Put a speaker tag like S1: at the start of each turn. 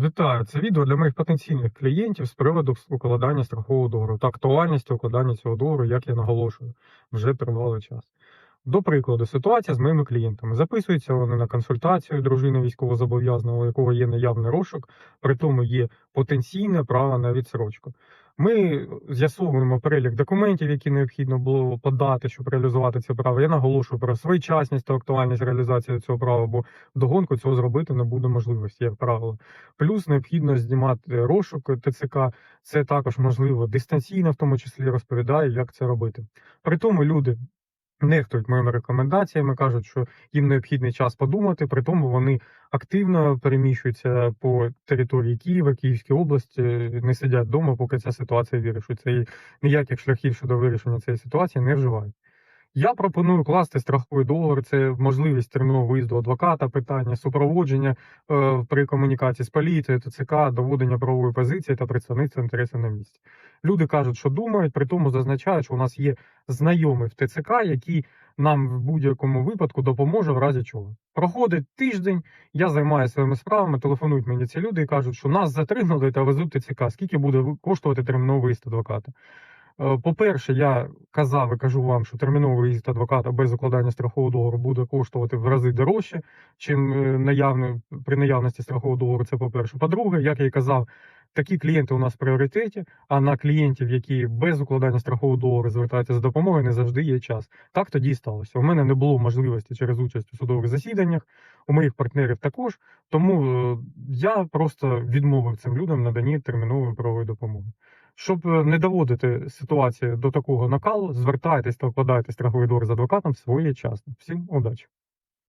S1: Вітаю! Це відео для моїх потенційних клієнтів з приводу укладання страхового договору та актуальності укладання цього договору, як я наголошую, вже тривалий час. До прикладу, ситуація з моїми клієнтами. Записуються вони на консультацію дружини військовозобов'язаного, у якого є наявний розшук, при тому є потенційне право на відсрочку. Ми з'ясовуємо перелік документів, які необхідно було подати, щоб реалізувати це право. Я наголошую про своєчасність та актуальність реалізації цього права, бо вдогонку цього зробити не буде можливості, як правило. Плюс необхідно знімати розшук ТЦК. Це також можливо дистанційно, в тому числі розповідаю, як це робити. При тому люди нехтують моїми рекомендаціями, кажуть, що їм необхідний час подумати. При тому вони активно переміщуються по території Києва, Київської області, не сидять вдома, поки ця ситуація вирішується. І ніяких шляхів щодо вирішення цієї ситуації не вживають. Я пропоную класти страховий договор. Це можливість термінового виїзду адвоката, питання супроводження е, при комунікації з поліцією, ТЦК, доводення правової позиції та представництва інтересів на місці. Люди кажуть, що думають, при тому зазначають, що у нас є знайомий в ТЦК, який нам в будь-якому випадку допоможе в разі чого. Проходить тиждень, я займаюся своїми справами, телефонують мені ці люди і кажуть, що нас затримали та везуть ТЦК. Скільки буде коштувати терміновий виїзд адвоката? Е, По-перше, я казав і кажу вам, що терміновий виїзд адвоката без укладання страхового договору буде коштувати в рази дорожче, чим е, наявно, при наявності страхового договору. Це по-перше. По-друге, як я і казав, такі клієнти у нас в пріоритеті, а на клієнтів, які без укладання страхового договору звертаються за допомогою, не завжди є час. Так тоді сталося. У мене не було можливості через участь у судових засіданнях, у моїх партнерів також. Тому е, я просто відмовив цим людям наданні термінової правової допомоги. Щоб е, не доводити ситуацію до такого накалу, звертайтесь та вкладайте страховий договір з адвокатом своєчасно. Всім удачі!